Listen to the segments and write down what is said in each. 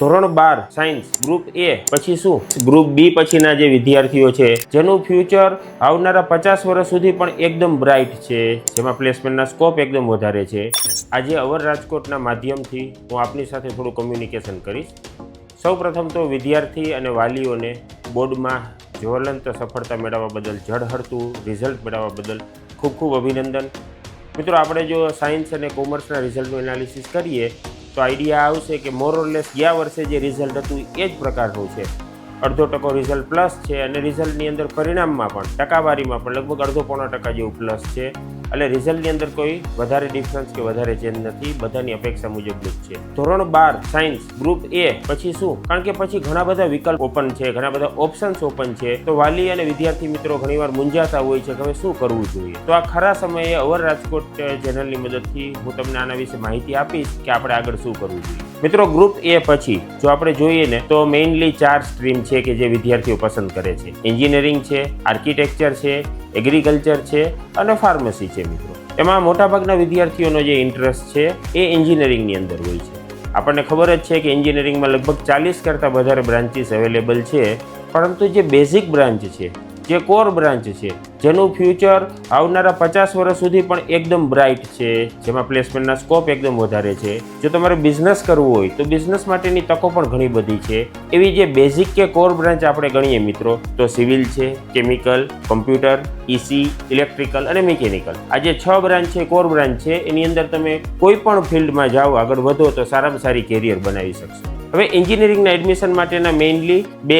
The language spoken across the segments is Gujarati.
ધોરણ બાર, સાયન્સ, ગ્રુપ એ, પછી શું? ગ્રુપ બી પછીના જે વિદ્યાર્થીઓ છે, જેનું ફ્યુચર આવનારા પચાસ વર્ષ સુધી પણ એકદમ બ્રાઇટ છે, જેમાં પ્લેસમેન્ટના સ્કોપ એકદમ વધારે છે. આજે અવર રાજકોટના માધ્યમથી હું આપની સાથે થોડું કમ્યુનિકેશન કરીશ. સૌ પ્રથમ તો વિદ્યાર્થી અને વાલીઓને બોર્ડમાં જ્વલંત સફળતા મેળવવા બદલ જળહળતું રિઝલ્ટ મેળવવા બદલ ખૂબ ખૂબ અભિનંદન. મિત્રો, આપણે જો સાયન્સ અને કોમર્સના રિઝલ્ટનું એનાલિસિસ કરીએ તો આઈડિયા આવશે કે મોરલેસ ગયા વર્ષે જે રિઝલ્ટ હતું એ જ પ્રકારનું છે. અડધો ટકો રિઝલ્ટ પ્લસ છે અને રિઝલ્ટની અંદર પરિણામમાં પણ, ટકાવારીમાં પણ લગભગ અડધો પોણો ટકા જેવું પ્લસ છે. એટલે રિઝલ્ટની અંદર કોઈ વધારે ડિફરન્સ કે વધારે ચેન્જ નથી, બધાની અપેક્ષા મુજબનું જ છે. ધોરણ બાર સાયન્સ ગ્રુપ એ પછી શું? કારણ કે પછી ઘણા બધા વિકલ્પ ઓપન છે, ઘણા બધા ઓપ્શન્સ ઓપન છે. તો વાલી અને વિદ્યાર્થી મિત્રો ઘણીવાર મૂંઝાતા હોય છે કે હવે શું કરવું જોઈએ? તો આ ખરા સમયે અવર રાજકોટ ચેનલની મદદથી હું તમને આના વિશે માહિતી આપીશ કે આપણે આગળ શું કરવું જોઈએ. મિત્રો ગ્રુપ એ પછી જો આપણે જોઈએ ને, તો મેઇનલી ચાર સ્ટ્રીમ છે કે જે વિદ્યાર્થીઓ પસંદ કરે છે. એન્જિનિયરિંગ છે આર્કિટેક્ચર છે એગ્રીકલ્ચર છે અને ફાર્મસી છે મિત્રો. એમાં મોટાભાગના વિદ્યાર્થીઓનો જે ઇન્ટરેસ્ટ છે એ એન્જિનિયરિંગની અંદર હોય છે. આપણને ખબર જ છે કે એન્જિનિયરિંગમાં લગભગ ચાલીસ કરતાં વધારે બ્રાન્ચીસ અવેલેબલ છે, પરંતુ જે બેઝિક બ્રાન્ચ છે જે કોર બ્રાન્ચ છે. જેનું ફ્યુચર આવનારા પચાસ વર્ષ સુધી પણ એકદમ બ્રાઇટ છે. જેમાં પ્લેસમેન્ટના સ્કોપ એકદમ વધારે છે. જો તમારે બિઝનેસ કરવું હોય તો બિઝનેસ માટેની તકો પણ ઘણી બધી છે. એવી જે બેઝિક કે કોર બ્રાન્ચ આપણે ગણીએ મિત્રો, તો સિવિલ છે, કેમિકલ, કમ્પ્યુટર ઈસી ઇલેક્ટ્રિકલ અને મિકેનિકલ. આ જે છ બ્રાન્ચ છે, કોર બ્રાન્ચ છે, એની અંદર તમે કોઈ પણ ફિલ્ડમાં જાઓ, આગળ વધો તો સારામાં સારી કેરિયર બનાવી શકશો. હવે એન્જિનિયરિંગના એડમિશન માટેના મેઇનલી બે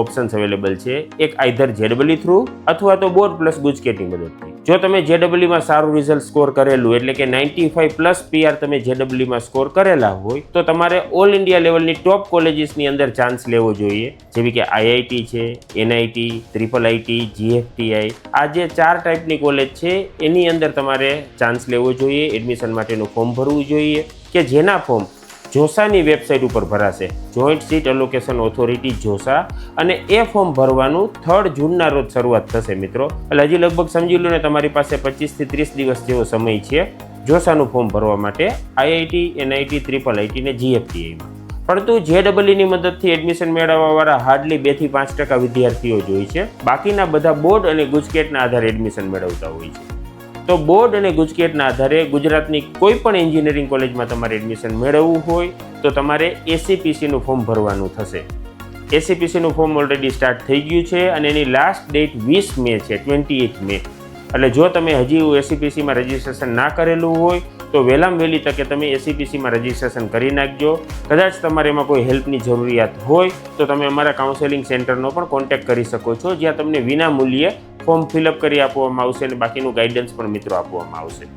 ઓપ્શન્સ અવેલેબલ છે. એક આઈધર જેડબલી થ્રુ અથવા તો બોર્ડ પ્લસ ગુજકેટની મદદથી. જો તમે જેડબલીમાં સારું રિઝલ્ટ સ્કોર કરેલું, એટલે કે નાઇન્ટી ફાઇવ પ્લસ પીઆર તમે જેડબલીમાં સ્કોર કરેલા હોય, તો તમારે ઓલ ઇન્ડિયા લેવલની ટોપ કોલેજીસની અંદર ચાન્સ લેવો જોઈએ. જેવી કે આઈઆઈટી છે એનઆઈટી ત્રિપલ આઈટી જીએફટીઆઈ આ જે ચાર ટાઈપની કોલેજ છે, એની અંદર તમારે ચાન્સ લેવો જોઈએ એડમિશન માટેનું ફોર્મ ભરવું જોઈએ. કે જેના ફોર્મ જોસાની વેબસાઇટ ઉપર ભરાશે. Joint seat allocation authority JoSAA. અને એ ફોર્મ ભરવાનું થર્ડ જૂનના રોજ શરૂઆત થશે મિત્રો. એટલે હજી લગભગ સમજી લો ને, તમારી પાસે પચીસથી ત્રીસ દિવસ જેવો સમય છે જોસાનું ફોર્મ ભરવા માટે. આઈઆઈટી, એનઆઈટી, ત્રિપલ આઈટી ને જીએફટીઆઈમાં પરંતુ જેડબલઈની મદદથી એડમિશન મેળવવાવાળા હાર્ડલી બેથી પાંચ ટકા વિદ્યાર્થીઓ જ હોય છે. બાકીના બધા બોર્ડ અને ગુજકેટના આધારે એડમિશન મેળવતા હોય છે. તો બોર્ડ અને ગુજકેટના આધારે ગુજરાતની કોઈ પણ એન્જિનિયરિંગ કોલેજમાં તમારે એડમિશન મેળવવું હોય તો તમારે એસીપીસીનું ફોર્મ ભરવાનું થશે. એસીપીસીનું ફોર્મ ઓલરેડી સ્ટાર્ટ થઈ ગયું છે અને એની લાસ્ટ ડેટ વીસ મે છે ટ્વેન્ટી એઇટ મે. એટલે જો તમે હજી એસીપીસીમાં રજિસ્ટ્રેશન ના કરેલું હોય તો વહેલામ વહેલી તકે તમે એસીપીસીમાં રજીસ્ટ્રેશન કરી નાખજો. કદાચ તમારે એમાં કોઈ હેલ્પની જરૂરિયાત હોય, તો તમે અમારા કાઉન્સેલિંગ સેન્ટરનો પણ કોન્ટેક્ટ કરી શકો છો, જ્યાં તમને વિના મૂલ્યે ફોર્મ ફિલઅપ કરી આપવામાં આવશે અને બાકીનું ગાઈડન્સ પણ મિત્રો આપવામાં આવશે.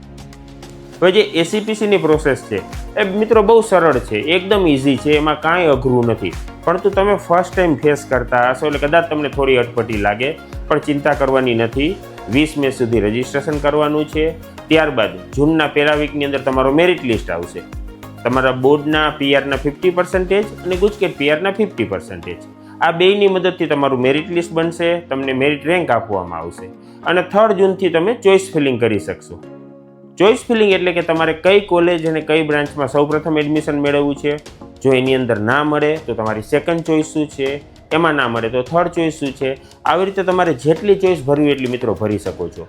હવે જે એસીપીસીની પ્રોસેસ છે, એ મિત્રો બહુ સરળ છે, એકદમ ઇઝી છે, એમાં કાંઈ અઘરું નથી. પરંતુ તમે ફર્સ્ટ ટાઈમ ફેસ કરતા હશો એટલે કદાચ તમને થોડી અટપટી લાગે, પણ ચિંતા કરવાની નથી. વીસ મે સુધી રજીસ્ટ્રેશન કરવાનું છે. ત્યારબાદ જૂનના પહેલા વીકની અંદર તમારો મેરિટ લિસ્ટ આવશે. તમારા બોર્ડના પીઆરના ફિફ્ટી પર્સન્ટેજ અને ગુજકેટ પીઆરના ફિફ્ટી પર્સન્ટેજ આ બેયની મદદથી તમારું મેરિટ લિસ્ટ બનશે, તમને મેરિટ રેન્ક આપવામાં આવશે અને થર્ડ જૂનથી તમે ચોઇસ ફિલિંગ કરી શકશો. ચોઇસ ફિલિંગ એટલે કે તમારે કઈ કોલેજ અને કઈ બ્રાન્ચમાં સૌપ્રથમ એડમિશન મેળવવું છે? જો એની અંદર ના મળે, તો તમારી સેકન્ડ ચોઇસ શું છે? એમાં ના મળે, તો થર્ડ ચોઇસ શું છે? આવી રીતે તમારે જેટલી ચોઇસ ભરવી એટલી મિત્રો ભરી શકો છો.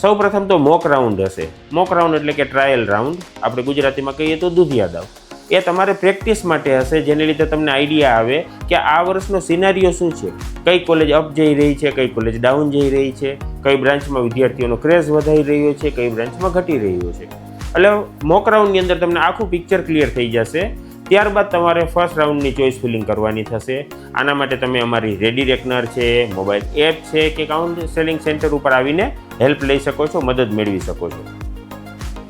સૌ પ્રથમ તો મોક રાઉન્ડ હશે. મોક રાઉન્ડ એટલે કે ટ્રાયલ રાઉન્ડ આપણે ગુજરાતીમાં કહીએ તો દુધિયા દાવ એ તમારે પ્રેક્ટિસ માટે હશે, જેને લીધે તમને આઈડિયા આવે કે આ વર્ષનો સિનારીઓ શું છે? કઈ કોલેજ અપ જઈ રહી છે, કઈ કોલેજ ડાઉન જઈ રહી છે, કઈ બ્રાન્ચમાં વિદ્યાર્થીઓનો ક્રેઝ વધારી રહ્યો છે, કઈ બ્રાન્ચમાં ઘટી રહ્યો છે. એટલે મોક રાઉન્ડની અંદર તમને આખું પિક્ચર ક્લિયર થઈ જશે. ત્યારબાદ તમારે ફર્સ્ટ રાઉન્ડની ચોઇસ ફિલિંગ કરવાની થશે. આના માટે તમે અમારી રેડી રેકનર છે મોબાઈલ એપ છે, કે કાઉન્ટ સેલિંગ સેન્ટર ઉપર આવીને હેલ્પ લઈ શકો છો, મદદ મેળવી શકો છો.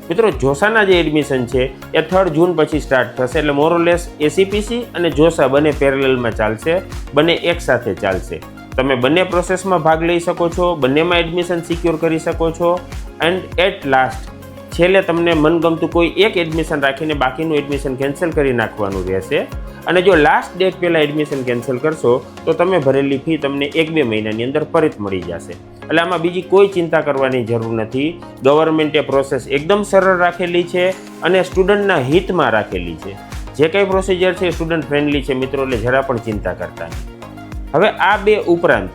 મિત્રો, જોસાના જે એડમિશન છે, એ થર્ડ જૂન પછી સ્ટાર્ટ થશે, એટલે મોરોલેસ એસીપીસી અને જોસા બંને પેરેલલમાં ચાલશે, બંને એક સાથે ચાલશે. તમે બંને પ્રોસેસમાં ભાગ લઈ શકો છો, બંનેમાં એડમિશન સિક્યોર કરી શકો છો એન્ડ એટ લાસ્ટ છેલ્લે તમને મનગમતું કોઈ એક એડમિશન રાખીને બાકીનું એડમિશન કેન્સલ કરી નાખવાનું રહેશે. અને જો લાસ્ટ ડેટ પહેલાં એડમિશન કેન્સલ કરશો, તો તમે ભરેલી ફી તમને એક બે મહિનાની અંદર પરત મળી જશે. એટલે આમાં બીજી કોઈ ચિંતા કરવાની જરૂર નથી. ગવર્મેન્ટે પ્રોસેસ એકદમ સરળ રાખેલી છે અને સ્ટુડન્ટના હિતમાં રાખેલી છે. જે કંઈ પ્રોસિજર છે સ્ટુડન્ટ ફ્રેન્ડલી છે મિત્રો, એટલે જરા પણ ચિંતા કરતા હવે આ બે ઉપરાંત,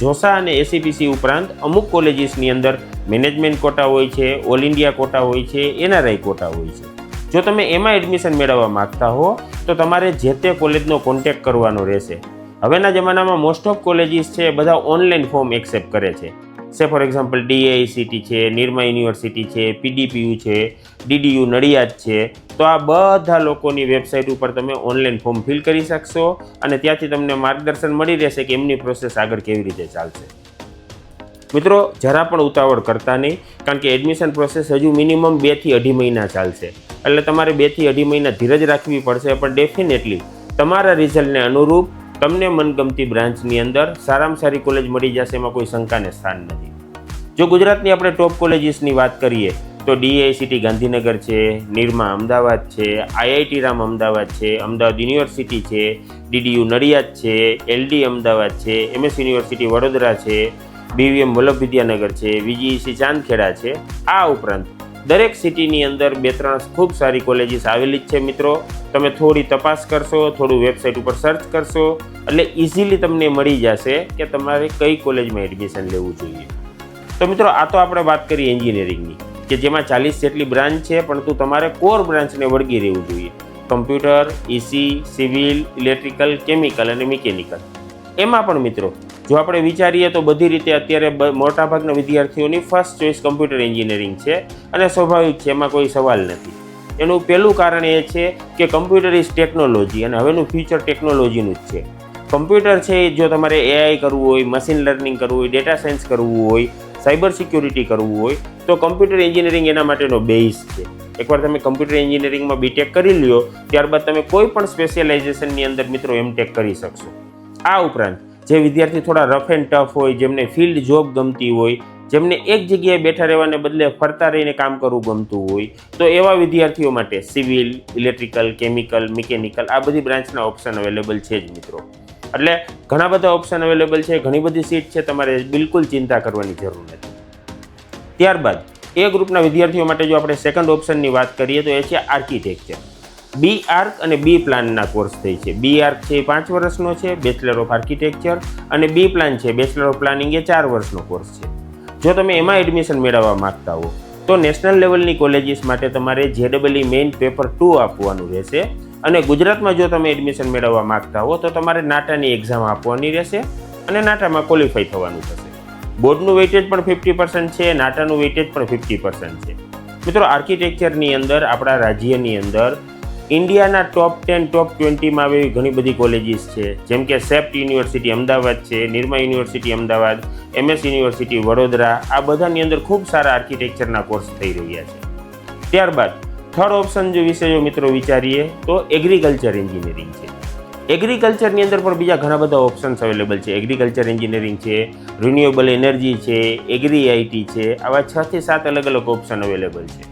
જોસા અને એસીપીસી ઉપરાંત અમુક કોલેજીસની અંદર મેનેજમેન્ટ કોટા હોય છે ઓલ ઇન્ડિયા કોટા હોય છે એનઆરઆઈ કોટા હોય છે. જો તમે એમાં એડમિશન મેળવવા માંગતા હો, તો તમારે જે તે કોલેજનો કોન્ટેક્ટ કરવાનો રહેશે. હવેના જમાનામાં મોસ્ટ ઓફ કોલેજીસ છે, બધા ઓનલાઈન ફોર્મ એક્સેપ્ટ કરે છે. સે ફોર એક્ઝામ્પલ ડીએઆઈસીટી છે, નિરમા યુનિવર્સિટી છે પીડીપીયુ છે ડીડીયુ નડિયાદ છે. તો આ બધા લોકોની વેબસાઇટ ઉપર તમે ઓનલાઈન ફોર્મ ફિલ કરી શકશો અને ત્યાંથી તમને માર્ગદર્શન મળી રહેશે કે એમની પ્રોસેસ આગળ કેવી રીતે ચાલશે. મિત્રો, જરા પણ ઉતાવળ કરતા નહીં, કારણ કે એડમિશન પ્રોસેસ હજુ મિનિમમ બેથી અઢી મહિના ચાલશે. એટલે તમારે બેથી અઢી મહિના ધીરજ રાખવી પડશે, પણ ડેફિનેટલી તમારા રિઝલ્ટને અનુરૂપ તમને મનગમતી બ્રાન્ચની અંદર સારામાં સારી કોલેજ મળી જશે એમાં કોઈ શંકાને સ્થાન નથી. જો ગુજરાતની આપણે ટોપ કોલેજીસની વાત કરીએ, તો ડીઆઈસીટી ગાંધીનગર છે, નિરમા અમદાવાદ છે આઈઆઈટી રામ અમદાવાદ છે, અમદાવાદ યુનિવર્સિટી છે ડીડીયુ નડિયાદ છે એલડી અમદાવાદ છે એમએસ યુનિવર્સિટી વડોદરા છે બીવીએમ વલ્લભ વિદ્યાનગર છે વીજીઈસી ચાંદખેડા છે, આ ઉપરાંત દરેક સિટીની અંદર બે ત્રણ ખૂબ સારી કોલેજીસ આવેલી જ છે મિત્રો. તમે થોડી તપાસ કરશો, થોડું વેબસાઇટ ઉપર સર્ચ કરશો, એટલે ઇઝીલી તમને મળી જશે કે તમારે કઈ કોલેજમાં એડમિશન લેવું જોઈએ. તો મિત્રો, આ તો આપણે વાત કરી એન્જિનિયરિંગની, કે જેમાં ચાલીસ જેટલી બ્રાન્ચ છે, પરંતુ તમારે કોર બ્રાન્ચને વળગી રહેવું જોઈએ. Computer EC civil, electrical, chemical અને મિકેનિકલ. એમાં પણ મિત્રો જો આપણે વિચારીએ તો બધી રીતે અત્યારે મોટાભાગના વિદ્યાર્થીઓની ફર્સ્ટ ચોઈસ કમ્પ્યુટર એન્જિનિયરિંગ છે અને સ્વાભાવિક છે, એમાં કોઈ સવાલ નથી. એનું પહેલું કારણ એ છે કે કમ્પ્યુટર ઇઝ ટેકનોલોજી અને હવેનું ફ્યુચર ટેકનોલોજીનું જ છે. કમ્પ્યુટર છે, જો તમારે એઆઈ કરવું હોય મશીન લર્નિંગ કરવું હોય ડેટા સાયન્સ કરવું હોય સાયબર સિક્યુરિટી કરવું હોય, તો કમ્પ્યુટર એન્જિનિયરિંગ એના માટેનો બેઝ છે. એકવાર તમે કમ્પ્યુટર એન્જિનિયરિંગમાં બીટેક કરી લ્યો, ત્યારબાદ તમે કોઈ પણ સ્પેશિયલાઇઝેશનની અંદર મિત્રો એમટેક કરી શકશો. આ ઉપરાંત જે વિદ્યાર્થી થોડા રફ એન્ડ ટફ હોય, જેમને ફિલ્ડ જોબ ગમતી હોય, જેમને એક જગ્યાએ બેઠા રહેવાને બદલે ફરતા રહીને કામ કરવું ગમતું હોય, તો એવા વિદ્યાર્થીઓ માટે સિવિલ ઇલેક્ટ્રિકલ કેમિકલ મિકેનિકલ આ બધી બ્રાન્ચના ઓપ્શન અવેલેબલ છે જ મિત્રો. એટલે ઘણા બધા ઓપ્શન અવેલેબલ છે, ઘણી બધી સીટ છે, તમારે બિલકુલ ચિંતા કરવાની જરૂર નથી. ત્યારબાદ એ ગ્રુપના વિદ્યાર્થીઓ માટે જો આપણે સેકન્ડ ઓપ્શનની વાત કરીએ, તો એ છે આર્કિટેક્ચર બી આર્ક અને બી પ્લાનના કોર્સ થઈ છે. બી આર્ક છે એ પાંચ વર્ષનો છે, બેચલર ઓફ આર્કિટેક્ચર અને બી પ્લાન છે, બેચલર ઓફ પ્લાનિંગ એ ચાર વર્ષનો કોર્સ છે. જો તમે એમાં એડમિશન મેળવવા માંગતા હો, તો નેશનલ લેવલની કોલેજીસ માટે તમારે જેડબલઈ મેઇન પેપર ટુ આપવાનું રહેશે અને ગુજરાતમાં જો તમે એડમિશન મેળવવા માગતા હો, તો તમારે નાટાની એક્ઝામ આપવાની રહેશે અને નાટામાં ક્વોલિફાઈ થવાનું થશે. બોર્ડનું વેઇટેજ પણ ફિફ્ટી પર્સન્ટ છે, નાટાનું વેઇટેજ પણ ફિફ્ટી પર્સન્ટ છે. મિત્રો, આર્કિટેક્ચરની અંદર, આપણા રાજ્યની અંદર ઇન્ડિયાના ટોપ ટેન ટોપ ટ્વેન્ટીમાં એવી ઘણી બધી કોલેજીસ છે. જેમ કે સેપ્ટ યુનિવર્સિટી અમદાવાદ છે, Nirma university Ahmedabad, MS university Vadodara, આ બધાની અંદર ખૂબ સારા આર્કિટેક્ચરના કોર્સ થઈ રહ્યા છે. ત્યારબાદ થર્ડ ઓપ્શન જો વિશે જો મિત્રો વિચારીએ, તો એગ્રીકલ્ચર એન્જિનિયરિંગ છે. એગ્રીકલ્ચરની અંદર પણ બીજા ઘણા બધા ઓપ્શન્સ અવેલેબલ છે. એગ્રીકલ્ચર એન્જિનિયરિંગ છે રિન્યુએબલ એનર્જી છે એગ્રી આઈટી છે, આવા છ થી સાત અલગ અલગ ઓપ્શન અવેલેબલ છે.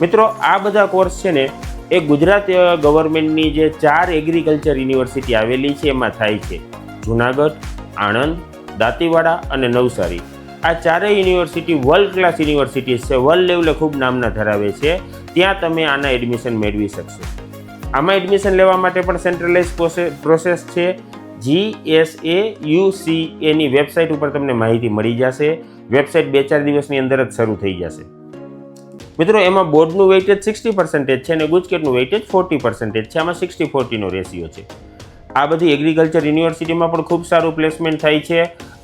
મિત્રો, આ બધા કોર્સ છે ને એ ગુજરાત ગવર્મેન્ટની જે ચાર એગ્રીકલ્ચર યુનિવર્સિટી આવેલી છે, એમાં થાય છે. જુનાગઢ, આણંદ, દાંતીવાડા અને નવસારી. આ ચારેય યુનિવર્સિટી વર્લ્ડ ક્લાસ યુનિવર્સિટીઝ છે. વર્લ્ડ લેવલે ખૂબ નામના ધરાવે છે. ત્યાં તમે આના એડમિશન મેળવી શકશો. આમાં એડમિશન લેવા માટે પણ સેન્ટ્રલાઇઝ પ્રોસેસ છે. G S A U C any website ઉપર તમને માહિતી મળી જશે. વેબસાઇટ બે ચાર દિવસની અંદર જ શરૂ થઈ જશે. મિત્રો, એમાં બોર્ડનું વેઇટેજ સિક્સટી પર્સન્ટેજ છે અને ગુજકેટનું વેઇટેજ ફોર્ટી પર્સન્ટેજ છે. આમાં સિક્સટી ફોર્ટીનો રેશિયો છે. આ બધી એગ્રીકલ્ચર યુનિવર્સિટીમાં પણ ખૂબ સારું પ્લેસમેન્ટ થાય છે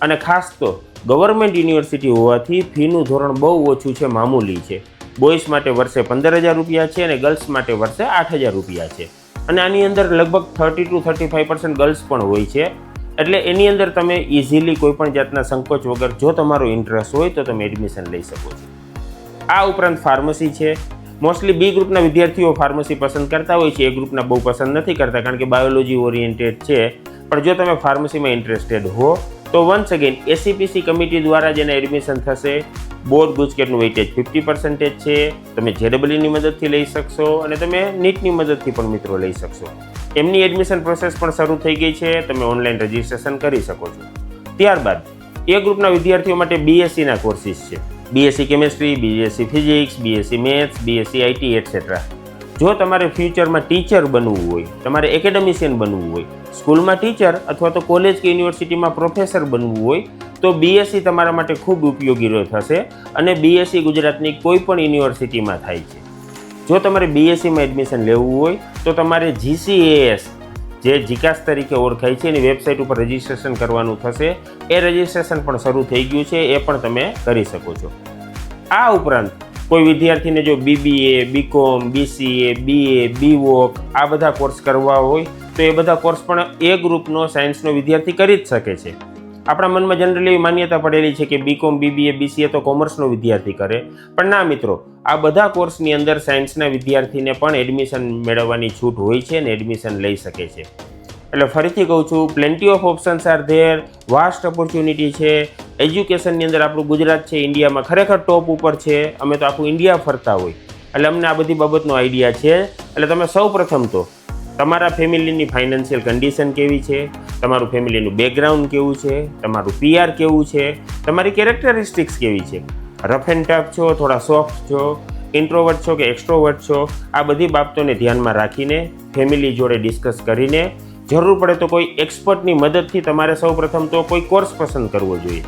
અને ખાસ તો ગવર્મેન્ટ યુનિવર્સિટી હોવાથી ફીનું ધોરણ બહુ ઓછું છે, મામૂલી છે. બોયઝ માટે વર્ષે પંદર હજાર રૂપિયા છે અને ગર્લ્સ માટે વર્ષે આઠ હજાર રૂપિયા છે. અને આની અંદર લગભગ thirty to thirty five percent girls પણ હોય છે. એટલે એની અંદર તમે ઇઝીલી કોઈપણ જાતના સંકોચ વગર જો તમારો ઇન્ટરેસ્ટ હોય તો તમે એડમિશન લઈ શકો છો. આ ઉપરાંત ફાર્મસી છે. મોસ્ટલી બી ગ્રુપના વિદ્યાર્થીઓ ફાર્મસી પસંદ કરતા હોય છે. એ ગ્રુપના બહુ પસંદ નથી કરતા કારણ કે બાયોલોજી ઓરિએન્ટેડ છે. પણ જો તમે ફાર્મસીમાં ઇન્ટરેસ્ટેડ હો, તો વન્સ અગેન એસીપીસી કમિટી દ્વારા જેને એડમિશન થશે. બોર્ડ ગુજકેટનું વેઇટેજ ફિફ્ટી પર્સન્ટેજ છે. તમે જેડબલીની મદદથી લઈ શકશો અને તમે નીટની મદદથી પણ મિત્રો લઈ શકશો. એમની એડમિશન પ્રોસેસ પણ શરૂ થઈ ગઈ છે. તમે ઓનલાઈન રજિસ્ટ્રેશન કરી શકો છો. ત્યારબાદ એ ગ્રુપના વિદ્યાર્થીઓ માટે બીએસસીના કોર્સિસ છે. BSc chemistry BSc physics BSc maths BSc IT etcetera જો તમારે ફ્યુચરમાં ટીચર બનવું હોય, તમારે એકેડેમિશિયન બનવું હોય સ્કૂલમાં ટીચર અથવા તો કોલેજ કે યુનિવર્સિટીમાં પ્રોફેસર બનવું હોય, તો બીએસસી તમારા માટે ખૂબ ઉપયોગી થશે અને બીએસસી ગુજરાતની કોઈ પણ યુનિવર્સિટીમાં થાય છે. જો તમારે બીએસસીમાં એડમિશન લેવું હોય, તો તમારે જીસીએએસ જે જીકાસ તરીકે ઓળખાય છે એની વેબસાઇટ ઉપર રજિસ્ટ્રેશન કરવાનું થશે. એ રજિસ્ટ્રેશન પણ શરૂ થઈ ગયું છે, એ પણ તમે કરી શકો છો. આ ઉપરાંત કોઈ વિદ્યાર્થીને જો BBA, BCom, BCA, BA, BVoc આ બધા કોર્સ કરવા હોય, તો એ બધા કોર્સ પણ એ ગ્રુપનો સાયન્સનો વિદ્યાર્થી કરી જ શકે છે. આપણા મનમાં જનરલી માન્યતા પડેલી છે કે બીકોમ બીબીએ બીસીએ તો કોમર્સનો વિદ્યાર્થી કરે. પણ ના મિત્રો, આ બધા કોર્સની અંદર સાયન્સના વિદ્યાર્થીને પણ એડમિશન મેળવવાની છૂટ હોય છે અને એડમિશન લઈ શકે છે. એટલે ફરીથી કહું છું plenty of options are there vast opportunity છે. એજ્યુકેશનની અંદર આપણું ગુજરાત છે ઇન્ડિયામાં ખરેખર ટોપ ઉપર છે. અમે તો આખું ઇન્ડિયા ફરતા હોય. એટલે અમને આ બધી બાબતનો આઈડિયા છે. એટલે તમે સૌ પ્રથમ તો તમારા ફેમિલીની ફાઇનાન્શિયલ કન્ડિશન કેવી છે? તમારું ફેમિલીનું બેકગ્રાઉન્ડ કેવું છે? તમારું પીઆર કેવું છે? તમારી કેરેક્ટરિસ્ટિક્સ કેવી છે? રફ એન્ડ ટફ છો, થોડા સોફ્ટ છો ઇન્ટ્રોવર્ટ છો કે એક્સ્ટ્રોવર્ટ છો? આ બધી બાબતોને ધ્યાનમાં રાખીને ફેમિલી જોડે ડિસ્કસ કરીને જરૂર પડે તો કોઈ એક્સપર્ટની મદદથી તમારે સૌ પ્રથમ તો કોઈ કોર્સ પસંદ કરવો જોઈએ.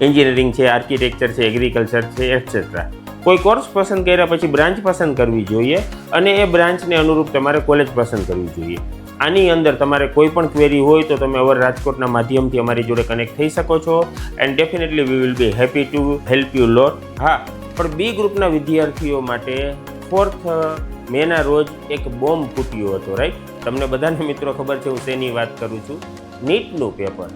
એન્જિનિયરિંગ છે આર્કિટેક્ચર છે એગ્રીકલ્ચર છે એટસેટ્રા કોઈ કોર્સ પસંદ કર્યા પછી બ્રાન્ચ પસંદ કરવી જોઈએ અને એ બ્રાન્ચને અનુરૂપ તમારે કોલેજ પસંદ કરવી જોઈએ. આની અંદર તમારે કોઈ પણ ક્વેરી હોય તો તમે અવર રાજકોટના માધ્યમથી અમારી જોડે કનેક્ટ થઈ શકો છો and definitely we will be happy to help you lot હા, પણ બી ગ્રુપના વિદ્યાર્થીઓ માટે ફોર્થ મેના રોજ એક બોમ્બ ફૂટ્યો હતો રાઈટ તમને બધાને મિત્રો ખબર છે, હું શેની વાત કરું છું? નીટનું paper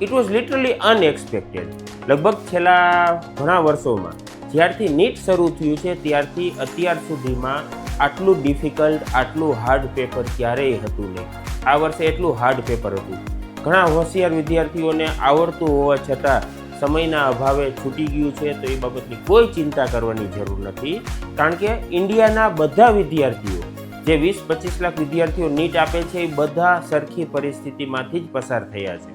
it was literally unexpected લગભગ છેલ્લા ઘણા વર્ષોમાં જ્યારથી નીટ શરૂ થયું છે, ત્યારથી અત્યાર સુધીમાં આટલું ડિફિકલ્ટ આટલું હાર્ડ પેપર ક્યારેય હતું નહીં. આ વર્ષે એટલું હાર્ડ પેપર હતું. ઘણા હોશિયાર વિદ્યાર્થીઓને આવડતું હોવા છતાં સમયના અભાવે છૂટી ગયું છે, તો એ બાબતની કોઈ ચિંતા કરવાની જરૂર નથી. કારણ કે ઇન્ડિયાના બધા વિદ્યાર્થીઓ, જે વીસ પચીસ લાખ વિદ્યાર્થીઓ નીટ આપે છે, એ બધા સરખી પરિસ્થિતિમાંથી જ પસાર થયા છે.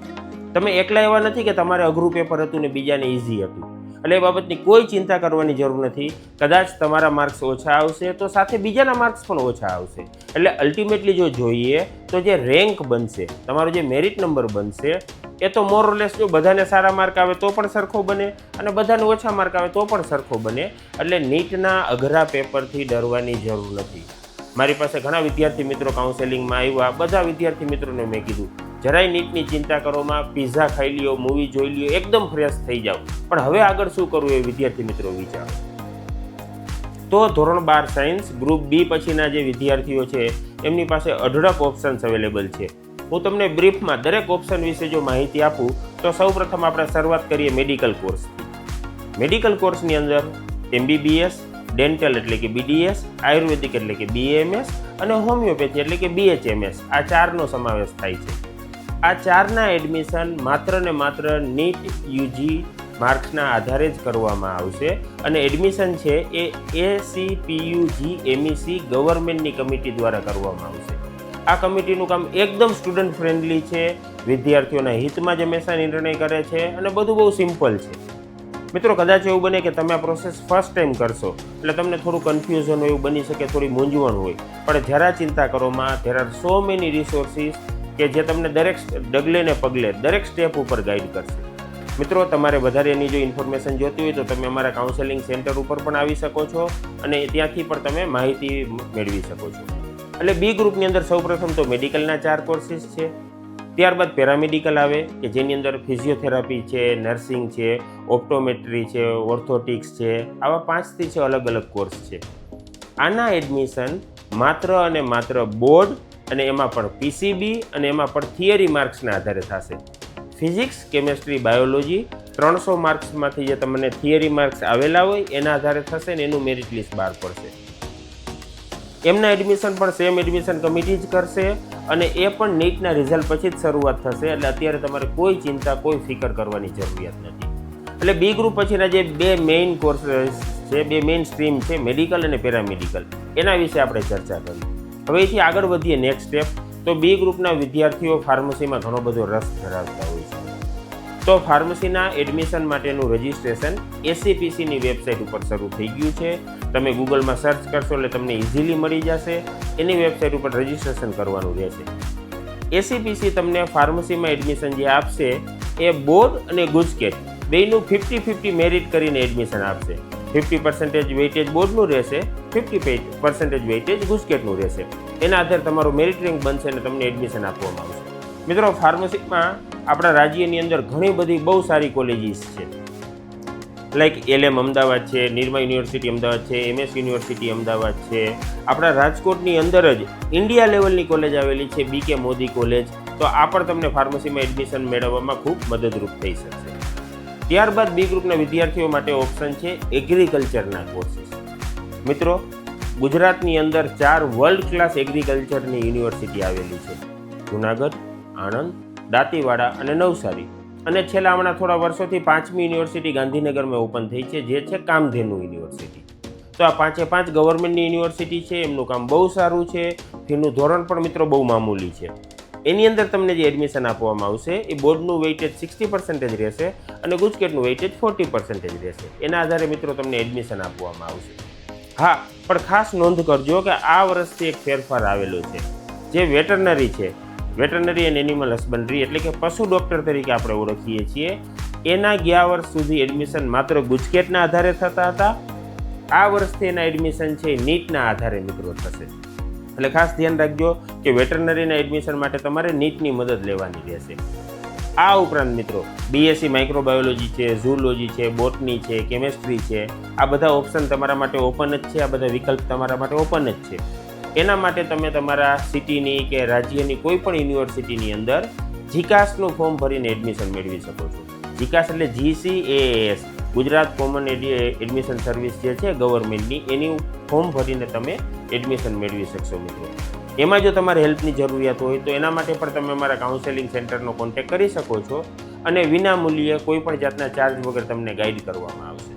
તમે એકલા એવા નથી કે તમારે અઘરું પેપર હતું ને બીજાને ઇઝી હતું. એટલે એ બાબતની કોઈ ચિંતા કરવાની જરૂર નથી. કદાચ તમારા માર્ક્સ ઓછા આવશે તો સાથે બીજાના માર્ક્સ પણ ઓછા આવશે. એટલે અલ્ટિમેટલી જો જોઈએ તો જે રેન્ક બનશે, તમારો જે મેરિટ નંબર બનશે, એ તો મોરલેસ જો બધાને સારા માર્ક આવે તો પણ સરખો બને અને બધાને ઓછા માર્ક આવે તો પણ સરખો બને. એટલે નીટના અઘરા પેપરથી ડરવાની જરૂર નથી. મારી પાસે ઘણા વિદ્યાર્થી મિત્રો કાઉન્સેલિંગમાં આવ્યા, બધા વિદ્યાર્થી મિત્રોને મેં કીધું જરાય નીટની ચિંતા કરોમાં પીઝા ખાઈ લ્યો, મૂવી જોઈ લ્યો, એકદમ ફ્રેશ થઈ જાઓ. પણ હવે આગળ શું કરવું એ વિદ્યાર્થી મિત્રો વિચારો. તો ધોરણ બાર સાયન્સ, ગ્રુપ બી પછીના જે વિદ્યાર્થીઓ છે, એમની પાસે અઢળક ઓપ્શન્સ અવેલેબલ છે. હું તમને બ્રીફમાં દરેક ઓપ્શન વિશે જો માહિતી આપું, તો સૌપ્રથમ આપણે શરૂઆત કરીએ મેડિકલ કોર્સથી મેડિકલ કોર્સની અંદર એમબીબીએસ ડેન્ટલ એટલે કે બીડીએસ આયુર્વેદિક એટલે કે બીએમએસ અને હોમિયોપેથી એટલે કે બીએચએમએસ આ ચારનો સમાવેશ થાય છે. આ ચારના એડમિશન માત્ર ને માત્ર નીટ યુજી માર્ક્સના આધારે જ કરવામાં આવશે અને એડમિશન છે એ એસી એસીપીયુજી એમઈસી ગવર્મેન્ટની કમિટી દ્વારા કરવામાં આવશે. આ કમિટીનું કામ એકદમ સ્ટુડન્ટ ફ્રેન્ડલી છે, વિદ્યાર્થીઓના હિતમાં જ હંમેશા નિર્ણય કરે છે અને બધું બહુ સિમ્પલ છે. મિત્રો, કદાચ એવું બને કે તમે આ પ્રોસેસ ફર્સ્ટ ટાઈમ કરશો, એટલે તમને થોડું કન્ફ્યુઝન હોય, એવું બની શકે, થોડી મૂંઝવણ હોય. પણ જરા ચિંતા કરોમાં there are so many resources કે જે તમને દરેક ડગલે ને પગલે દરેક સ્ટેપ ઉપર ગાઈડ કરશે. મિત્રો, તમારે વધારે એની જો ઇન્ફોર્મેશન જોતી હોય તો તમે અમારા કાઉન્સેલિંગ સેન્ટર ઉપર પણ આવી શકો છો અને ત્યાંથી પણ તમે માહિતી મેળવી શકો છો. એટલે બી ગ્રુપની અંદર સૌપ્રથમ તો મેડિકલના ચાર કોર્સીસ છે. ત્યારબાદ પેરામેડિકલ આવે, કે જેની અંદર ફિઝિયોથેરાપી છે નર્સિંગ છે ઓપ્ટોમેટ્રી છે ઓર્થોટિક્સ છે, આવા પાંચથી છે અલગ અલગ કોર્સ છે. આના એડમિશન માત્ર અને માત્ર બોર્ડ અને એમાં પણ પીસીબી અને એમાં પણ થિયરી માર્ક્સના આધારે થશે. ફિઝિક્સ, કેમેસ્ટ્રી, બાયોલોજી ત્રણસો માર્ક્સમાંથી જે તમને થિયરી માર્ક્સ આવેલા હોય એના આધારે થશે ને એનું મેરિટ લિસ્ટ બહાર પડશે. એમના એડમિશન પણ સેમ એડમિશન કમિટી જ કરશે અને એ પણ નીટના રિઝલ્ટ પછી જ શરૂઆત થશે એટલે અત્યારે તમારે કોઈ ચિંતા, કોઈ ફિકર કરવાની જરૂરિયાત નથી. એટલે બી ગ્રુપ પછીના જે બે મેઇન કોર્સ છે, બે મેઇન સ્ટ્રીમ છે મેડિકલ અને પેરામેડિકલ એના વિશે આપણે ચર્ચા કરી. હવે એથી આગળ વધીએ નેક્સ્ટ સ્ટેપ તો બી ગ્રુપના વિદ્યાર્થીઓ ફાર્મસીમાં ઘણો બધો રસ ધરાવતા હોય છે. તો ફાર્મસીના એડમિશન માટેનું રજિસ્ટ્રેશન એસીપીસીની વેબસાઇટ ઉપર શરૂ થઈ ગયું છે. તમે ગૂગલમાં સર્ચ કરશો એટલે તમને ઇઝીલી મળી જશે. એની વેબસાઇટ ઉપર રજિસ્ટ્રેશન કરવાનું રહેશે. એસીપીસી તમને ફાર્મસીમાં એડમિશન જે આપશે એ બોર્ડ અને ગુજકેટ. બેયનું ફિફ્ટી ફિફ્ટી મેરિટ કરીને એડમિશન આપશે. ફિફ્ટી પર્સન્ટેજ વેઇટેજ બોર્ડનું રહેશે, ફિફ્ટી પર્સન્ટેજ વેઇટેજ ગુજકેટનું રહેશે. એના આધારે તમારું મેરિટ રેન્ક બનશે અને તમને એડમિશન આપવામાં આવશે. મિત્રો ફાર્મસીમાં આપણા રાજ્યની અંદર ઘણી બધી બહુ સારી કોલેજીસ છે. લાઈક એલએમ અમદાવાદ છે, નિર્મા યુનિવર્સિટી અમદાવાદ છે એમએસ યુનિવર્સિટી અમદાવાદ છે. આપણા રાજકોટની અંદર જ ઇન્ડિયા લેવલની કોલેજ આવેલી છે બીકે મોદી કોલેજ તો આ પણ તમને ફાર્મસીમાં એડમિશન મેળવવામાં ખૂબ મદદરૂપ થઈ શકશે. ત્યારબાદ બી ગ્રુપના વિદ્યાર્થીઓ માટે ઓપ્શન છે એગ્રીકલ્ચરના કોર્સીસ. મિત્રો, ગુજરાતની અંદર ચાર વર્લ્ડ ક્લાસ એગ્રીકલ્ચરની યુનિવર્સિટી આવેલી છે. જુનાગઢ, આણંદ, દાંતીવાડા અને નવસારી. અને છેલ્લા હમણાં થોડા વર્ષોથી પાંચમી યુનિવર્સિટી ગાંધીનગરમાં ઓપન થઈ છે, જે છે કામધેનુ યુનિવર્સિટી. તો આ પાંચે પાંચ ગવર્મેન્ટની યુનિવર્સિટી છે, એમનું કામ બહુ સારું છે. ફીનું ધોરણ પણ મિત્રો બહુ મામૂલી છે. એની અંદર તમને જે એડમિશન આપવામાં આવશે, એ બોર્ડનું વેઇટેજ સિક્સટી પર્સન્ટેજ રહેશે અને ગુજકેટનું વેઇટેજ ફોર્ટી પર્સન્ટેજ રહેશે. એના આધારે મિત્રો તમને એડમિશન આપવામાં આવશે. હા, પણ ખાસ નોંધ કરજો કે આ વર્ષથી એક ફેરફાર આવેલો છે. જે વેટરનરી છે વેટરનરી એન્ડ એનિમલ હસબન્ડરી એટલે કે પશુ ડૉક્ટર તરીકે આપણે ઓળખીએ છીએ. એના ગયા વર્ષ સુધી એડમિશન માત્ર ગુજકેટના આધારે થતા હતા. આ વર્ષથી એના એડમિશન છે નીટના આધારે મિત્રો થશે. એટલે ખાસ ધ્યાન રાખજો કે વેટરનરીના એડમિશન માટે તમારે નીટની મદદ લેવાની રહેશે. આ ઉપરાંત મિત્રો બીએસસી માઇક્રોબાયોલોજી છે ઝૂલોજી છે બોટની છે કેમેસ્ટ્રી છે, આ બધા ઓપ્શન તમારા માટે ઓપન જ છે, આ બધા વિકલ્પ તમારા માટે ઓપન જ છે. એના માટે તમે તમારા સિટીની કે રાજ્યની કોઈ પણ યુનિવર્સિટીની અંદર જીકાસનું ફોર્મ ભરીને એડમિશન મેળવી શકો છો. જીકાસ એટલે GCAS Gujarat common admission service જે છે ગવર્મેન્ટની એની ફોર્મ ભરીને તમે એડમિશન મેળવી શકશો મિત્રો. એમાં જો તમારે હેલ્પની જરૂરિયાત હોય, તો એના માટે પણ તમે અમારા કાઉન્સેલિંગ સેન્ટરનો કોન્ટેક્ટ કરી શકો છો અને વિનામૂલ્યે કોઈ પણ જાતના ચાર્જ વગર તમને ગાઈડ કરવામાં આવશે.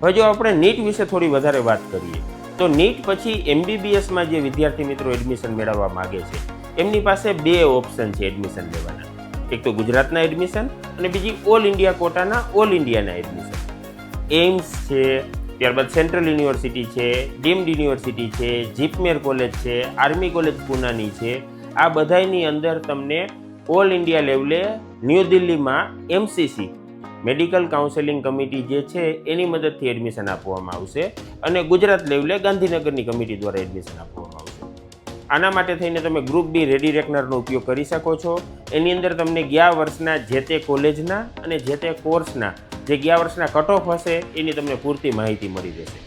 હવે જો આપણે નીટ વિશે થોડી વધારે વાત કરીએ, તો નીટ પછી એમબીબીએસમાં જે વિદ્યાર્થી મિત્રો એડમિશન મેળવવા માગે છે, એમની પાસે બે ઓપ્શન છે એડમિશન લેવાના. એક તો ગુજરાતના એડમિશન અને બીજી ઓલ ઇન્ડિયા કોટાના ઓલ ઇન્ડિયાના એડમિશન એમ્સ છે, ત્યારબાદ સેન્ટ્રલ યુનિવર્સિટી છે ડીમ્ડ યુનિવર્સિટી છે જીપમેર કોલેજ છે આર્મી કોલેજ પૂનાની છે. આ બધાની અંદર તમને ઓલ ઇન્ડિયા લેવલે ન્યૂ દિલ્હીમાં એમસીસી મેડિકલ કાઉન્સેલિંગ કમિટી જે છે, એની મદદથી એડમિશન આપવામાં આવશે. અને ગુજરાત લેવલે ગાંધીનગરની કમિટી દ્વારા એડમિશન આપવામાં આવશે. આના માટે થઈને તમે ગ્રુપ બી રેડી રેકનરનો ઉપયોગ કરી શકો છો. એની અંદર તમને ગયા વર્ષના જે તે કોલેજના અને જે તે કોર્સના, જે ગયા વર્ષના કટ ઓફ હશે, એની તમને પૂરતી માહિતી મળી રહેશે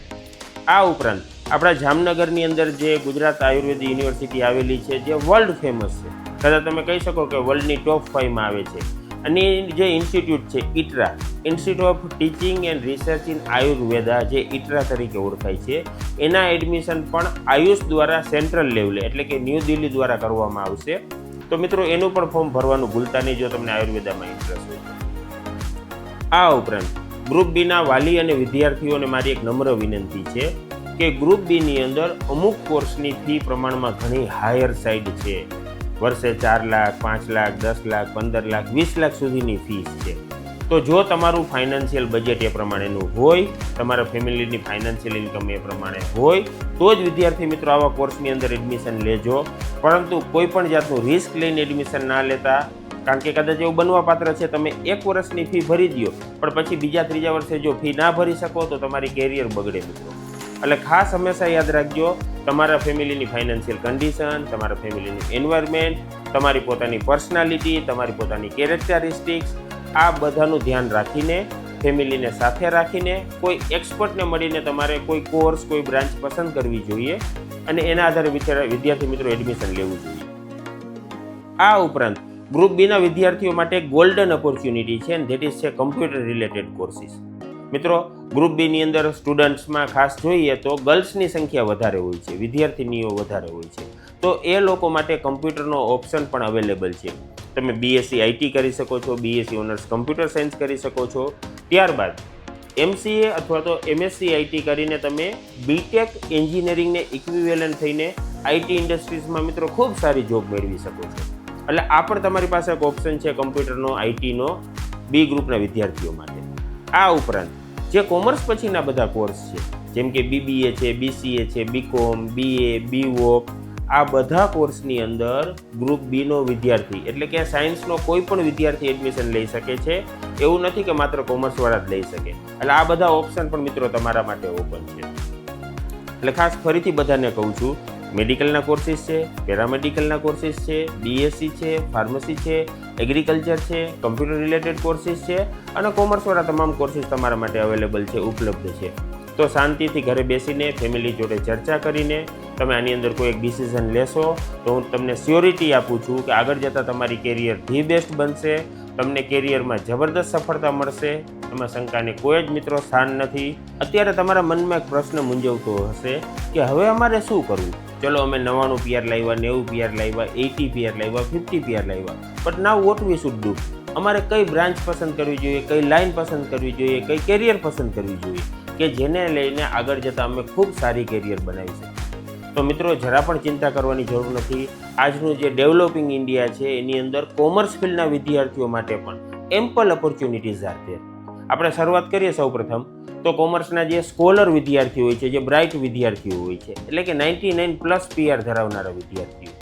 આ ઉપરાંત, આપણા જામનગરની અંદર જે ગુજરાત આયુર્વેદ યુનિવર્સિટી આવેલી છે, જે વર્લ્ડ ફેમસ છે. કદાચ તમે કહી શકો કે વર્લ્ડની ટોપ ફાઈવમાં આવે છે. અને જે ઇન્સ્ટિટ્યૂટ છે ITRA institute of teaching and research in Ayurveda જે ઇટરા તરીકે ઓળખાય છે, એના એડમિશન પણ આયુષ દ્વારા સેન્ટ્રલ લેવલે એટલે કે ન્યૂ દિલ્હી દ્વારા કરવામાં આવશે. તો મિત્રો, એનું પણ ફોર્મ ભરવાનું ભૂલતા નહીં, જો તમને આયુર્વેદામાં ઇન્ટરેસ્ટ હોય આ ઉપરાંત ગ્રુપ બીના વાલી અને વિદ્યાર્થીઓને મારી એક નમ્ર વિનંતી છે કે ગ્રુપ બીની અંદર અમુક કોર્સની ફી પ્રમાણમાં ઘણી હાયર સાઈડ છે. વર્ષે ચાર લાખ, પાંચ લાખ, દસ લાખ, પંદર લાખ, વીસ લાખ સુધીની ફીસ છે. તો જો તમારું ફાઇનાન્શિયલ બજેટ એ પ્રમાણેનું હોય, તમારા ફેમિલીની ફાઇનાન્શિયલ ઇન્કમ એ પ્રમાણે હોય, તો જ વિદ્યાર્થી મિત્રો આવા કોર્સની અંદર એડમિશન લેજો. પરંતુ કોઈ પણ જાતનું રિસ્ક લઈને એડમિશન ના લેતા, કારણ કે કદાચ એવું બનવા પાત્ર છે, તમે એક વર્ષની ફી ભરી દો પણ પછી બીજા, ત્રીજા વર્ષે જો ફી ના ભરી શકો, તો તમારી કેરિયર બગડે મિત્રો. એટલે ખાસ હંમેશા યાદ રાખજો, તમારા ફેમિલીની ફાઇનાન્શિયલ કન્ડિશન, તમારા ફેમિલીનું એન્વાયરમેન્ટ તમારી પોતાની પર્સનાલિટી, તમારી પોતાની કેરેક્ટરિસ્ટિક્સ આ બધાનું ધ્યાન રાખીને, ફેમિલીને સાથે રાખીને, કોઈ એક્સપર્ટને મળીને તમારે કોઈ કોર્સ, કોઈ બ્રાન્ચ પસંદ કરવી જોઈએ અને એના આધારે વિદ્યાર્થી મિત્રો એડમિશન લેવું જોઈએ. આ ઉપરાંત ગ્રુપ બીના વિદ્યાર્થીઓ માટે ગોલ્ડન ઓપોર્ચ્યુનિટી છે ધેટ ઇઝ છે કમ્પ્યુટર રિલેટેડ કોર્સિસ મિત્રો ગ્રુપ બીની અંદર સ્ટુડન્ટ્સમાં ખાસ જોઈએ તો ગર્લ્સની સંખ્યા વધારે હોય છે, વિદ્યાર્થીનીઓ વધારે હોય છે. તો એ લોકો માટે કમ્પ્યુટરનો ઓપ્શન પણ અવેલેબલ છે. તમે બીએસસી આઈટી કરી શકો છો બીએસસી ઓનર્સ કમ્પ્યુટર સાયન્સ કરી શકો છો. ત્યારબાદ એમસીએ અથવા તો એમએસસી આઈટી કરીને તમે બીટેક એન્જિનિયરિંગને ઇક્વિવેલન્ટ થઈને આઈટી ઇન્ડસ્ટ્રીઝમાં મિત્રો ખૂબ સારી જોબ મેળવી શકો છો. એટલે આ પણ તમારી પાસે એક ઓપ્શન છે કમ્પ્યુટરનો આઈટીનો બી ગ્રુપના વિદ્યાર્થીઓ માટે. આ ઉપરાંત જે કોમર્સ પછીના બધા કોર્સ છે. જેમ કે બીબીએ છે બીસીએ છે બીકોમ બીએ બીવોક આ બધા કોર્સની અંદર ગ્રુપ બીનો વિદ્યાર્થી, એટલે કે સાયન્સનો કોઈ પણ વિદ્યાર્થી એડમિશન લઈ શકે છે. એવું નથી કે માત્ર કોમર્સવાળા જ લઈ શકે. એટલે આ બધા ઓપ્શન પણ મિત્રો તમારા માટે ઓપન છે. એટલે ખાસ ફરીથી બધાને કહું છું મેડિકલના કોર્સિસ છે, પેરામેડિકલના કોર્સિસ છે બીએસસી છે, ફાર્મસી છે, એગ્રીકલ્ચર છે, કમ્પ્યુટર રિલેટેડ કોર્સીસ છે અને કોમર્સવાળા તમામ કોર્સિસ તમારા માટે અવેલેબલ છે, ઉપલબ્ધ છે. તો શાંતિથી ઘરે બેસીને ફેમિલી જોડે ચર્ચા કરીને તમે આની અંદર કોઈ એક ડિસિઝન લેશો તો હું તમને સ્યોરિટી આપું છું કે આગળ જતાં તમારી કેરિયર ધી બેસ્ટ બનશે, તમને કેરિયરમાં જબરદસ્ત સફળતા મળશે, એમાં શંકાને કોઈ જ મિત્રો સ્થાન નથી. અત્યારે તમારા મનમાં એક પ્રશ્ન મૂંઝવતો હશે કે હવે અમારે શું કરવું? ચલો અમે નવ્વાણું પીઆર લાવ્યા, નેવું પીઆર લાવ્યા એટી પીઆર લાવ્યા, ફિફ્ટી પીઆર લાવ્યા. But now what we should do અમારે કઈ બ્રાન્ચ પસંદ કરવી જોઈએ, કઈ લાઈન પસંદ કરવી જોઈએ, કઈ કેરિયર પસંદ કરવી જોઈએ, કે જેને લઈને આગળ જતાં અમે ખૂબ સારી કેરિયર બનાવી શકીએ. તો મિત્રો, જરા પણ ચિંતા કરવાની જરૂર નથી. આજનું જે ડેવલપિંગ ઇન્ડિયા છે, એની અંદર કોમર્સ ફિલ્ડના વિદ્યાર્થીઓ માટે પણ એમ્પલ ઓપોર્ચ્યુનિટીઝ આર આપણે શરૂઆત કરીએ સૌપ્રથમ. તો કોમર્સના જે સ્કોલર વિદ્યાર્થીઓ હોય છે, જે બ્રાઇટ વિદ્યાર્થીઓ હોય છે, એટલે કે નાઇન્ટી નાઇન પ્લસ પીઆર ધરાવનારા વિદ્યાર્થીઓ.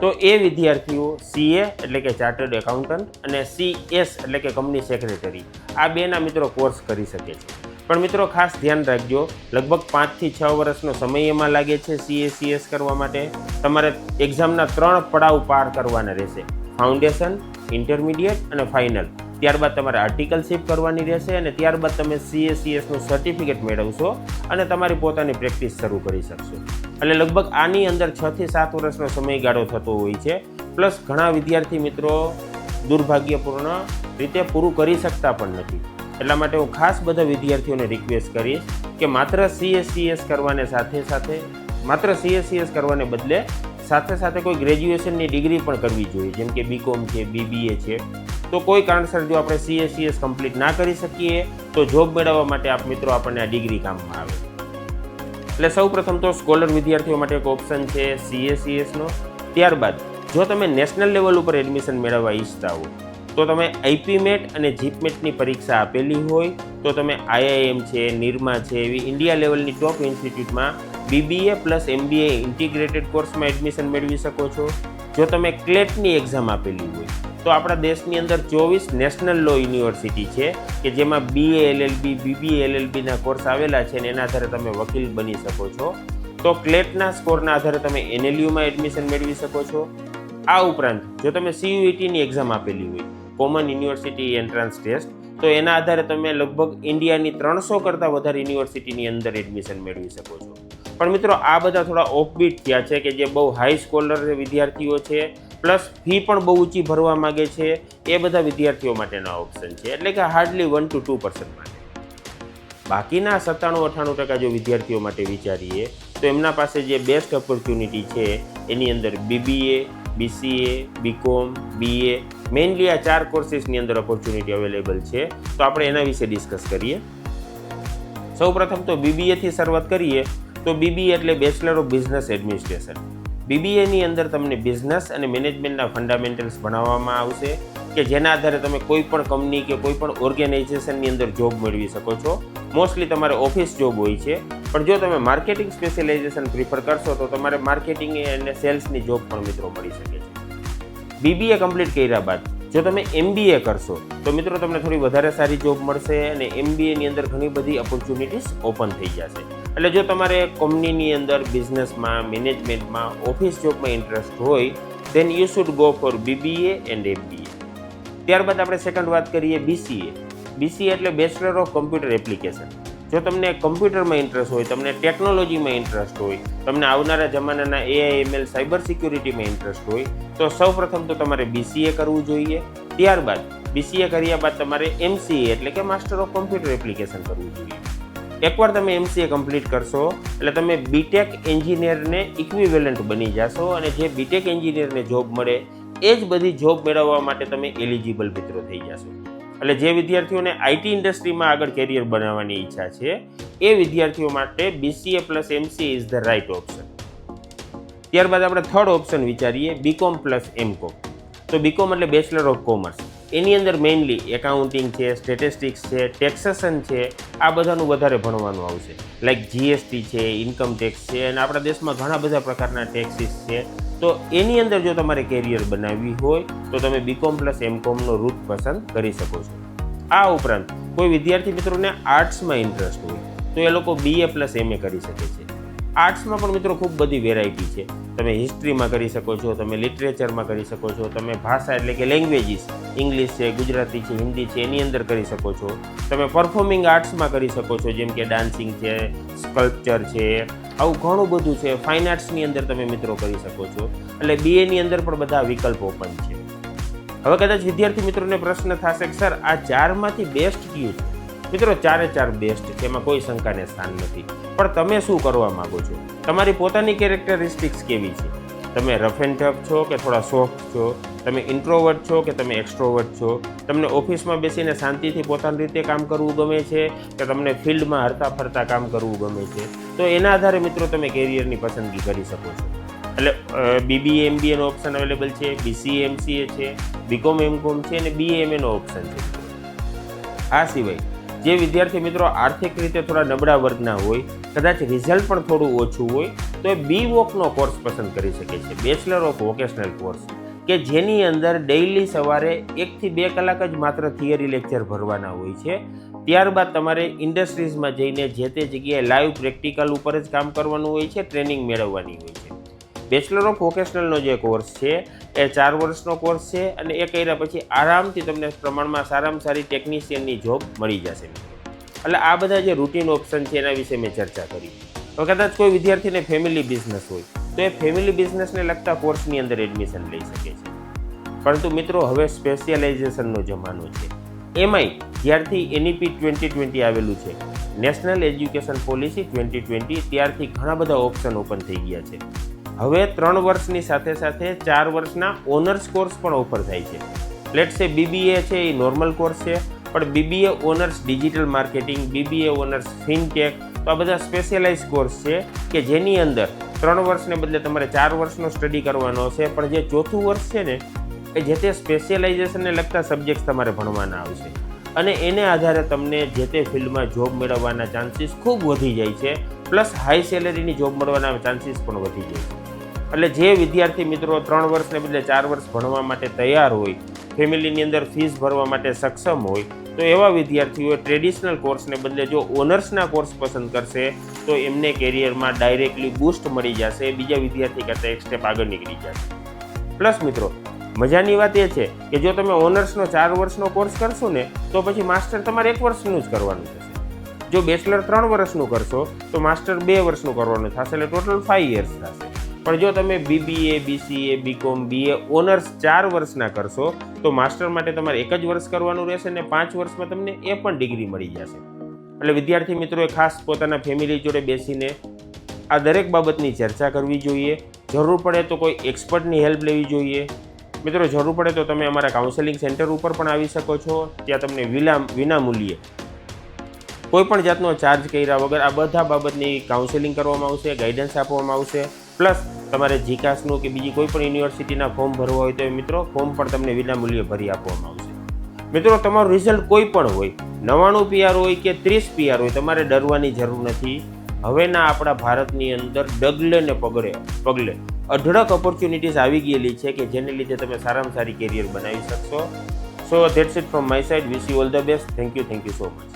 તો એ વિદ્યાર્થીઓ સીએ એટલે કે ચાર્ટર્ડ એકાઉન્ટન્ટ અને સીએસ એટલે કે કંપની સેક્રેટરી. આ બેના મિત્રો કોર્સ કરી શકે છે. પણ મિત્રો ખાસ ધ્યાન રાખજો, લગભગ પાંચથી છ વર્ષનો સમય એમાં લાગે છે સીએ, સીએસ કરવા માટે. તમારે એક્ઝામના ત્રણ પડાવ પાર કરવાના રહેશે. ફાઉન્ડેશન ઇન્ટરમીડિયેટ અને ફાઇનલ ત્યારબાદ તમારે આર્ટિકલ શિપ કરવાની રહેશે અને ત્યારબાદ તમે સીએસીએસનું સર્ટિફિકેટ મેળવશો અને તમારી પોતાની પ્રેક્ટિસ શરૂ કરી શકશો. એટલે લગભગ આની અંદર છ થી સાત વર્ષનો સમયગાળો થતો હોય છે. પ્લસ ઘણા વિદ્યાર્થી મિત્રો દુર્ભાગ્યપૂર્ણ રીતે પૂરું કરી શકતા પણ નથી. એટલા માટે હું ખાસ બધા વિદ્યાર્થીઓને રિક્વેસ્ટ કરીશ કે માત્ર સીએસસીએસ કરવાને સાથે સાથે માત્ર સીએસસીએસ કરવાને બદલે સાથે સાથે કોઈ ગ્રેજ્યુએશનની ડિગ્રી પણ કરવી જોઈએ, જેમ કે બીકોમ છે બીબીએ છે. તો કોઈ કારણસર જો આપણે સીએસસીએસ કમ્પ્લીટ ના કરી શકીએ, તો જોબ મેળવવા માટે આપ મિત્રો આપણને આ ડિગ્રી કામમાં આવે. એટલે સૌ પ્રથમ તો સ્કોલર વિદ્યાર્થીઓ માટે એક ઓપ્શન છે સીએસીએસનો ત્યારબાદ, જો તમે નેશનલ લેવલ ઉપર એડમિશન મેળવવા ઈચ્છતા હો, તો તમે આઈપીમેટ અને જીપમેટની પરીક્ષા આપેલી હોય, તો તમે આઈઆઈએમ છે નિરમા છે, એવી ઇન્ડિયા લેવલની ટોપ ઇન્સ્ટિટ્યૂટમાં બીબીએ પ્લસ એમબીએ ઇન્ટિગ્રેટેડ કોર્સમાં એડમિશન મેળવી શકો છો. જો તમે ક્લેટની એક્ઝામ આપેલી હોય, તો આપણા દેશની અંદર ચોવીસ નેશનલ લો યુનિવર્સિટી છે, કે જેમાં બીએ એલએલબી બીબીએ એલએલબીના કોર્સ આવેલા છે અને એના આધારે તમે વકીલ બની શકો છો. તો ક્લેટના સ્કોરના આધારે તમે એનએલયુમાં એડમિશન મેળવી શકો છો. આ ઉપરાંત, જો તમે સીયુઈટીની એક્ઝામ આપેલી હોય કોમન યુનિવર્સિટી એન્ટ્રાન્સ ટેસ્ટ તો એના આધારે તમે લગભગ ઇન્ડિયાની ત્રણસો કરતાં વધારે યુનિવર્સિટીની અંદર એડમિશન મેળવી શકો છો. પણ મિત્રો, આ બધા થોડા ઓફબીટ થયા છે કે જે બહુ હાઈ સ્કોલર વિદ્યાર્થીઓ છે પ્લસ ફી પણ બહુ ઊંચી ભરવા માગે છે, એ બધા વિદ્યાર્થીઓ માટેના ઓપ્શન છે. એટલે કે hardly one two two percent માટે. બાકીના સત્તાણું, અઠ્ઠાણું ટકા જો વિદ્યાર્થીઓ માટે વિચારીએ, તો એમના પાસે જે બેસ્ટ ઓપોર્ચ્યુનિટી છે, એની અંદર BBA BCA BCom BA mainly આ ચાર કોર્સીસની અંદર ઓપોર્ચ્યુનિટી અવેલેબલ છે. તો આપણે એના વિશે ડિસ્કસ કરીએ. સૌ પ્રથમ તો બીબીએથી શરૂઆત કરીએ. તો બીબીએ એટલે બેચલર ઓફ બિઝનેસ એડમિનિસ્ટ્રેશન બીબીએની અંદર તમને બિઝનેસ અને મેનેજમેન્ટના ફંડામેન્ટલ્સ ભણાવવામાં આવશે, કે જેના આધારે તમે કોઈ પણ કંપની કે કોઈ પણ ઓર્ગેનાઇઝેશનની અંદર જોબ મેળવી શકો છો. મોસ્ટલી તમારે ઓફિસ જોબ હોય છે. પણ જો તમે માર્કેટિંગ સ્પેશિયલાઇઝેશન પ્રિફર કરશો, તો તમારે માર્કેટિંગ અને સેલ્સની જોબ પણ મિત્રો મળી શકે. બીબીએ કમ્પ્લીટ કર્યા બાદ જો તમે એમબીએ કરશો, તો મિત્રો તમને થોડી વધારે સારી જોબ મળશે અને એમબીએની અંદર ઘણી બધી ઓપોર્ચ્યુનિટીઝ ઓપન થઈ જશે. એટલે જો તમારે કંપનીની અંદર બિઝનેસમાં મેનેજમેન્ટમાં ઓફિસ જોબમાં ઇન્ટરેસ્ટ હોય then you should go for BBA and MBA ત્યારબાદ આપણે સેકન્ડ વાત કરીએ બીસીએ બીસીએ એટલે બેચલર ઓફ કમ્પ્યુટર એપ્લિકેશન જો તમને કમ્પ્યુટરમાં ઇન્ટરેસ્ટ હોય, તમને ટેકનોલોજીમાં ઇન્ટરેસ્ટ હોય, તમને આવનારા જમાનાના એઆઈએમએલ સાયબર સિક્યુરિટીમાં ઇન્ટરેસ્ટ હોય, તો સૌ પ્રથમ તો તમારે બીસીએ કરવું જોઈએ. ત્યારબાદ બીસીએ કર્યા બાદ તમારે એમસીએ એટલે કે માસ્ટર ઓફ કમ્પ્યુટર એપ્લિકેશન કરવું જોઈએ. એકવાર તમે એમસીએ કમ્પ્લીટ કરશો, એટલે તમે બીટેક એન્જિનિયરને ઇક્વિવેલન્ટ બની જશો અને જે બીટેક એન્જિનિયરને જોબ મળે, એ જ બધી જોબ મેળવવા માટે તમે એલિજિબલ મિત્રો થઈ જશો. એટલે જે વિદ્યાર્થીઓને આઈટી ઇન્ડસ્ટ્રીમાં આગળ કેરિયર બનાવવાની ઈચ્છા છે, એ વિદ્યાર્થીઓ માટે BCA plus MCA is the right option ત્યારબાદ આપણે થર્ડ ઓપ્શન વિચારીએ બીકોમ પ્લસ એમકોમ તો બીકોમ એટલે બેચલર ઓફ કોમર્સ એની અંદર મેઇનલી એકાઉન્ટિંગ છે સ્ટેટિસ્ટિક્સ છે ટેક્સેશન છે, આ બધાનું વધારે ભણવાનું આવશે. લાઈક જીએસટી છે ઇન્કમ ટેક્સ છે, અને આપણા દેશમાં ઘણા બધા પ્રકારના ટેક્સીસ છે. તો એની અંદર જો તમારે કેરિયર બનાવવી હોય, તો તમે બીકોમ પ્લસ એમકોમનો રૂટ પસંદ કરી શકો છો. આ ઉપરાંત કોઈ વિદ્યાર્થી મિત્રોને આર્ટ્સમાં ઇન્ટરેસ્ટ હોય, તો એ લોકો બીએ પ્લસ એમએ કરી શકે છે. આર્ટ્સમાં પણ મિત્રો ખૂબ બધી વેરાયટી છે. તમે હિસ્ટ્રીમાં કરી શકો છો, તમે લિટરેચરમાં કરી શકો છો, તમે ભાષા એટલે કે લેંગ્વેજીસ ઇંગ્લિશ છે, ગુજરાતી છે, હિન્દી છે, એની અંદર કરી શકો છો. તમે પરફોર્મિંગ આર્ટ્સમાં કરી શકો છો, જેમ કે ડાન્સિંગ છે સ્કલ્પચર છે, આવું ઘણું બધું છે. ફાઇન આર્ટ્સની અંદર તમે મિત્રો કરી શકો છો. એટલે બીએની અંદર પણ બધા વિકલ્પો પણ છે. હવે કદાચ વિદ્યાર્થી મિત્રોને પ્રશ્ન થશે કે, સર, આ ચારમાંથી બેસ્ટ કયું છે? મિત્રો, ચારે ચાર બેસ્ટ છે એમાં કોઈ શંકાને સ્થાન નથી. પણ તમે શું કરવા માગો છો? તમારી પોતાની કેરેક્ટરિસ્ટિક્સ કેવી છે? તમે રફ એન્ડ ટફ છો કે થોડા સોફ્ટ છો? તમે ઇન્ટ્રોવર્ટ છો કે તમે એક્સ્ટ્રોવર્ટ છો? તમને ઓફિસમાં બેસીને શાંતિથી પોતાની રીતે કામ કરવું ગમે છે? કે તમને ફિલ્ડમાં હરતા ફરતા કામ કરવું ગમે છે? તો એના આધારે મિત્રો, તમે કેરિયરની પસંદગી કરી શકો છો. એટલે બીબીએ એમબીએનો ઓપ્શન અવેલેબલ છે બીસીએ એમસીએ છે બીકોમ એમકોમ છે અને બીએમએનો ઓપ્શન છે. આ સિવાય જે વિદ્યાર્થી મિત્રો આર્થિક રીતે થોડા નબળા વર્ગના હોય, કદાચ રિઝલ્ટ પણ થોડું ઓછું હોય, તો એ બી વોકનો કોર્સ પસંદ કરી શકે છે. બેચલર ઓફ વોકેશનલ કોર્સ કે જેની અંદર ડેઇલી સવારે એકથી બે કલાક જ માત્ર થિયરી લેક્ચર ભરવાના હોય છે. ત્યારબાદ તમારે ઇન્ડસ્ટ્રીઝમાં જઈને જે તે જગ્યાએ લાઈવ પ્રેક્ટિકલ ઉપર જ કામ કરવાનું હોય છે ટ્રેનિંગ મેળવવાની હોય છે. બેચલર ઓફ વોકેશનલનો જે કોર્સ છે, એ ચાર વર્ષનો કોર્સ છે અને એ કર્યા પછી આરામથી તમને પ્રમાણમાં સારામાં સારી ટેકનિશિયનની જોબ મળી જશે. એટલે આ બધા જે રૂટીન ઓપ્શન છે એના વિશે મેં ચર્ચા કરી. હવે કદાચ કોઈ વિદ્યાર્થીને ફેમિલી બિઝનેસ હોય, તો એ ફેમિલી બિઝનેસને લગતા કોર્સની અંદર એડમિશન લઈ શકે છે. પરંતુ મિત્રો, હવે સ્પેશિયલાઇઝેશનનો જમાનો છે. એમાંય જ્યારથી એનઈપી ટ્વેન્ટી ટ્વેન્ટી આવેલું છે national education policy twenty twenty ત્યારથી ઘણા બધા ઓપ્શન ઓપન થઈ ગયા છે. હવે ત્રણ વર્ષની સાથે સાથે ચાર વર્ષના ઓનર્સ કોર્સ પણ ઓફર થાય છે. લેટ્સ સે બીબીએ છે, એ નોર્મલ કોર્સ છે, પણ BBA honours digital marketing BBA honours fintech તો આ બધા સ્પેશિયલાઇઝ કોર્સ છે કે જેની અંદર ત્રણ વર્ષને બદલે તમારે ચાર વર્ષનો સ્ટડી કરવાનો છે, પણ જે ચોથું વર્ષ છે ને, એ જે તે સ્પેશિયલાઇઝેશનને લગતા સબ્જેક્ટ્સ તમારે ભણવાના આવશે. અને એને આધારે તમને જે તે ફિલ્ડમાં જોબ મેળવવાના ચાન્સીસ ખૂબ વધી જાય છે પ્લસ હાઈ સેલેરીની જોબ મળવાના ચાન્સીસ પણ વધી જાય છે. એટલે જે વિદ્યાર્થી મિત્રો ત્રણ વર્ષને બદલે ચાર વર્ષ ભણવા માટે તૈયાર હોય, ફેમિલીની અંદર ફીસ ભરવા માટે સક્ષમ હોય, તો એવા વિદ્યાર્થીઓએ ટ્રેડિશનલ કોર્સને બદલે જો ઓનર્સના કોર્સ પસંદ કરશે, તો એમને કેરિયરમાં ડાયરેક્ટલી બૂસ્ટ મળી જશે, બીજા વિદ્યાર્થી કરતાં એક સ્ટેપ આગળ નીકળી જશે. પ્લસ મિત્રો, મજાની વાત એ છે કે જો તમે ઓનર્સનો ચાર વર્ષનો કોર્સ કરશો ને, તો પછી માસ્ટર તમારે એક વર્ષનું જ કરવાનું થશે. જો બેચલર ત્રણ વર્ષનું કરશો, તો માસ્ટર બે વર્ષનું કરવાનું થશે, એટલે ટોટલ ફાઈવ યર્સ થશે. પણ જો તમે BBA BCA BCom BA honours ચાર વર્ષના કરશો, તો માસ્ટર માટે તમારે એક જ વર્ષ કરવાનું રહેશે ને પાંચ વર્ષમાં તમને એ પણ ડિગ્રી મળી જશે. એટલે વિદ્યાર્થી મિત્રોએ ખાસ પોતાના ફેમિલી જોડે બેસીને આ દરેક બાબતની ચર્ચા કરવી જોઈએ. જરૂર પડે તો કોઈ એક્સપર્ટની હેલ્પ લેવી જોઈએ. મિત્રો, જરૂર પડે તો તમે અમારા કાઉન્સેલિંગ સેન્ટર ઉપર પણ આવી શકો છો, ત્યાં તમને વિના વિનામૂલ્યે કોઈપણ કોઈ પણ જાતનો ચાર્જ કર્યા વગર આ બધા બાબતની કાઉન્સેલિંગ કરવામાં આવશે ગાઈડન્સ આપવામાં આવશે. પ્લસ તમારે જીકાસનું કે બીજી કોઈ પણ યુનિવર્સિટીના ફોર્મ ભરવા હોય તો મિત્રો, ફોર્મ પણ તમને વિના મૂલ્યે ભરી આપવામાં આવશે. મિત્રો, તમારું રિઝલ્ટ કોઈ પણ હોય નવાણું પીઆર હોય કે ત્રીસ પીઆર હોય, તમારે ડરવાની જરૂર નથી. હવેના આપણા ભારતની અંદર ડગલે ને પગલે પગલે અઢળક ઓપોર્ચ્યુનિટીઝ આવી ગયેલી છે કે જેને લીધે તમે સારામાં સારી કેરિયર બનાવી શકશો. So that's it from my side wish you all the best thank you thank you so much